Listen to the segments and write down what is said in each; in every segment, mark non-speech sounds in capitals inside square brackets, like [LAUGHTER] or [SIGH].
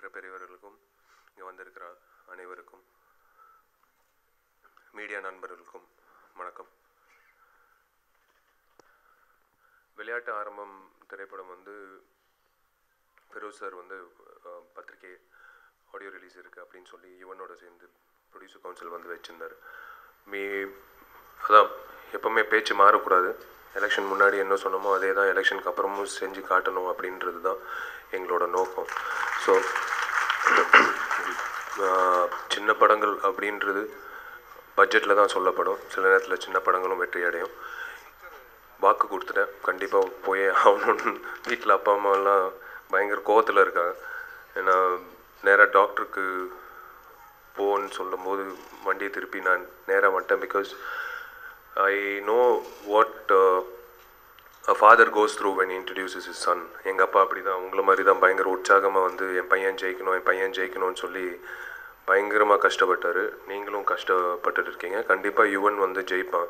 இருக்கிற பெரியவர்களுக்கும் இங்கே வந்திருக்கிற அனைவருக்கும் மீடியா நண்பர்களுக்கும் வணக்கம். விளையாட்டு ஆரம்பம் திரைப்படம் வந்து பெரோஸ் சார் வந்து பத்திரிகை பத்திரிக்கை ஆடியோ ரிலீஸ் இருக்குது அப்படின்னு சொல்லி யுவனோட சேர்ந்து ப்ரொடியூசர் கவுன்சில் வந்து வச்சுருந்தார். மீ அதான் எப்போவுமே பேச்சு மாறக்கூடாது. எலெக்ஷன் முன்னாடி என்ன சொன்னோமோ அதே தான் எலெக்ஷனுக்கு அப்புறமும் செஞ்சு காட்டணும் அப்படின்றது தான் எங்களோட நோக்கம். ஸோ [CLEARS THROAT] சின்ன படங்கள் அப்படின்றது பட்ஜெட்டில் தான் சொல்லப்படும். சில நேரத்தில் சின்ன படங்களும் வெற்றி அடையும். வாக்கு கொடுத்துட்டேன். கண்டிப்பாக போயே ஆகணும்னு வீட்டில் அப்பா அம்மாலாம் பயங்கர கோவத்தில் இருக்காங்க. ஏன்னா நேராக டாக்டருக்கு போன்னு சொல்லும்போது வண்டியை திருப்பி நான் நேராக வந்துட்டேன் because I know what a father goes through when introduces his son எங்கள் அப்பா அப்படி தான் உங்களை மாதிரி தான் பயங்கர உற்சாகமாக வந்து என் பையன் ஜெயிக்கணும் என் பையன் ஜெயிக்கணும்னு சொல்லி பயங்கரமாக கஷ்டப்பட்டார். நீங்களும் கஷ்டப்பட்டுட்டு இருக்கீங்க. கண்டிப்பாக யுவன் வந்து ஜெயிப்பான்.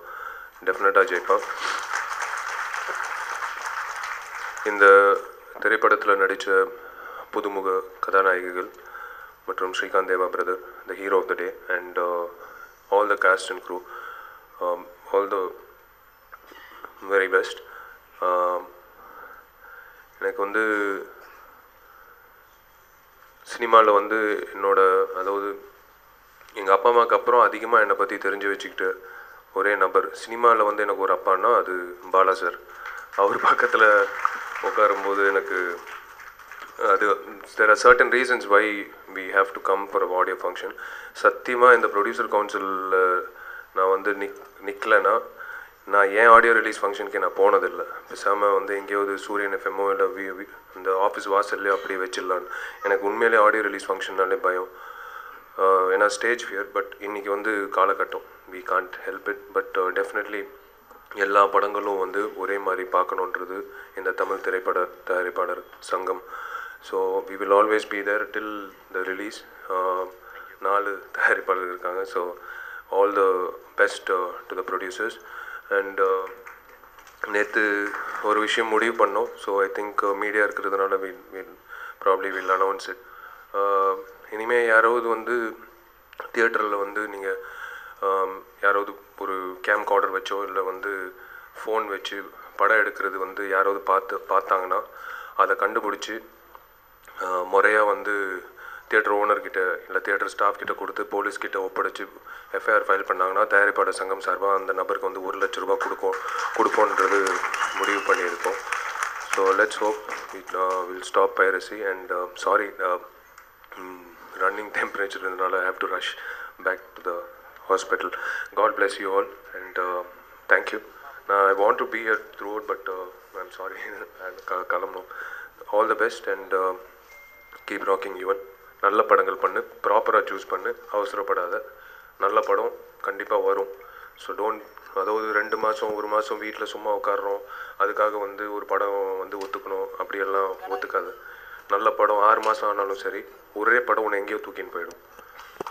டெஃபினட்டாக ஜெயிப்பான். இந்த திரைப்படத்தில் நடித்த புதுமுக கதாநாயகிகள் மற்றும் Srikanth Deva brother the hero of the day and all the cast and crew all the very best எனக்கு வந்து சினிமாவில் வந்து என்னோட அதாவது எங்கள் அப்பா அம்மாவுக்கு அப்புறம் அதிகமாக என்னை பற்றி தெரிஞ்சு வச்சுக்கிட்டு ஒரே நபர். சினிமாவில் வந்து எனக்கு ஒரு அப்பான்னா அது பாலா சார். அவர் பக்கத்தில் உட்காரும்போது எனக்கு அது there are certain reasons why we have to come for audio function சத்தியமாக இந்த ப்ரொடியூசர் கவுன்சிலில் நான் வந்து நிக் நிற்கலைன்னா நான் ஏன் ஆடியோ ரிலீஸ் ஃபங்க்ஷனுக்கு நான் போனதில்லை? பேசாமல் வந்து எங்கேயாவது சூரியன் எஃப்எம்மோ இல்லை வி இந்த ஆஃபீஸ் வாசல்லையோ அப்படியே வச்சிடலான்னு. எனக்கு உண்மையிலே ஆடியோ ரிலீஸ் ஃபங்க்ஷன்னாலே பயம். ஏன்னா ஸ்டேஜ் ஃபியர் பட் இன்றைக்கி வந்து காலகட்டம். We can't help it but definitely எல்லா படங்களும் வந்து ஒரே மாதிரி பார்க்கணுன்றது இந்த தமிழ் திரைப்பட தயாரிப்பாளர் சங்கம். So we will always be there till the release நாலு தயாரிப்பாளர் இருக்காங்க. So all the best to the producers and நேற்று ஒரு விஷயம் முடிவு பண்ணோம். ஸோ ஐ திங்க் மீடியா இருக்கிறதுனால will will probably will announce it இனிமேல் யாராவது வந்து தியேட்டரில் வந்து நீங்கள் um, யாராவது ஒரு கேம் கார்டர் வச்சோ இல்லை வந்து ஃபோன் வச்சு படம் எடுக்கிறது வந்து யாராவது பார்த்து பார்த்தாங்கன்னா அதை கண்டுபிடிச்சி uh, முறையாக வந்து தியேட்டர் ஓனர்கிட்ட இல்லை தியேட்டர் ஸ்டாஃப் கிட்ட கொடுத்து போலீஸ்கிட்ட ஒப்படைச்சு எஃப்ஐஆர் ஃபைல் பண்ணாங்கன்னா தயாரிப்பாளர் சங்கம் சார்பாக அந்த நபருக்கு வந்து ஒரு லட்ச ரூபா கொடுக்கும் கொடுப்போன்றது முடிவு பண்ணியிருக்கோம். So let's hope will stop piracy and sorry running temperature இருந்தனால I have to rush back to the hospital God bless you all and thank you நான் I want to be here throughout but I'm sorry கிளம்பணும் all the best and keep rocking Yuvan நல்ல படங்கள் பண்ணு ப்ராப்பராக choose பண்ணு அவசரப்படாத. நல்ல படம் கண்டிப்பாக வரும். ஸோ டோன்ட் அதாவது ரெண்டு மாதம் ஒரு மாதம் வீட்டில் சும்மா உட்காடுறோம் அதுக்காக வந்து ஒரு படம் வந்து ஒத்துக்கணும் அப்படியெல்லாம் ஒத்துக்காது. நல்ல படம் ஆறு மாதம் ஆனாலும் சரி ஒரே படம் உன்னை எங்கேயோ தூக்கின்னு போயிடும்.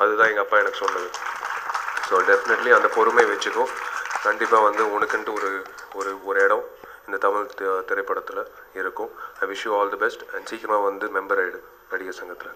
அதுதான் எங்கள் அப்பா எனக்கு சொன்னது. ஸோ டெஃபினெட்லி அந்த பொறுமை வச்சுக்கோ. கண்டிப்பாக வந்து உனக்குன்ட்டு ஒரு ஒரு ஒரு இடம் இந்த தமிழ் திரைப்படத்தில் இருக்கும். I wish you all the best and சீக்கிரமாக வந்து மெம்பர் ஆகிடு நடிகர் சங்கத்தில்.